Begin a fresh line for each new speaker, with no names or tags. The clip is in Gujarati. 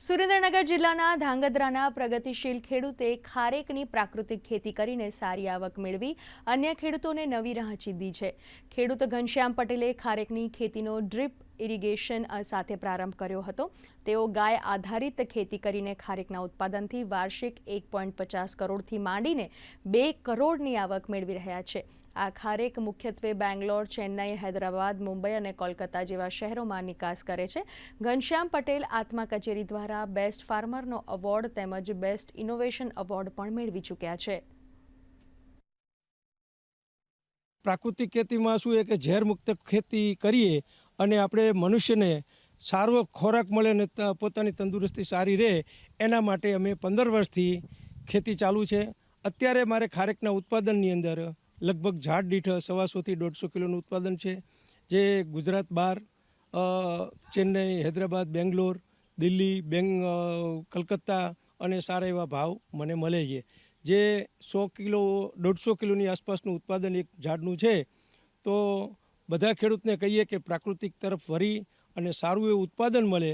સુરેન્દ્રનગર જિલ્લાના ધાંગધ્રાના પ્રગતિશીલ ખેડૂતે ખારેકની પ્રાકૃતિક ખેતી કરીને સારી આવક મેળવી અન્ય ખેડૂતોને નવી રાહ ચીંધી છે. ખેડૂત ઘનશ્યામ પટેલે ખારેકની ખેતીનો ડ્રીપ ઇરિગેશન સાથે પ્રારંભ કર્યો હતો. તેઓ ગાય આધારિત ખેતી કરીને ખારેકના ઉત્પાદનથી વાર્ષિક એક પોઈન્ટ પચાસ કરોડથી માંડીને બે કરોડની આવક મેળવી રહ્યા છે. આ ખારેક મુખ્યત્વે બેંગ્લોર, ચેન્નઈ, હૈદરાબાદ, મુંબઈ અને કોલકાતા જેવા શહેરોમાં નિકાસ કરે છે. ઘનશ્યામ પટેલ આત્મા કચેરી દ્વારા બેસ્ટ ફાર્મરનો એવોર્ડ તેમજ બેસ્ટ ઇનોવેશન એવોર્ડ પણ મેળવી ચૂક્યા છે.
પ્રાકૃતિક ખેતીમાં શું એ કે ઝેરમુક્ત ખેતી કરીએ અને આપણે મનુષ્યને સારો ખોરાક મળે અને પોતાની તંદુરસ્તી સારી રહે, એના માટે અમે પંદર વર્ષથી ખેતી ચાલુ છે. અત્યારે મારે ખારેકના ઉત્પાદનની અંદર લગભગ ઝાડ દીઠ સવાસોથી દોઢસો કિલોનું ઉત્પાદન છે, જે ગુજરાત બહાર ચેન્નઈ, હૈદરાબાદ, બેંગ્લોર, દિલ્હી, બેંગ કલકત્તા અને સારા એવા ભાવ મને મળે છે. જે સો કિલો, દોઢસો કિલોની આસપાસનું ઉત્પાદન એક ઝાડનું છે, તો બધા ખેડૂતને કહીએ કે પ્રાકૃતિક તરફ વરી અને સારું એવું ઉત્પાદન મળે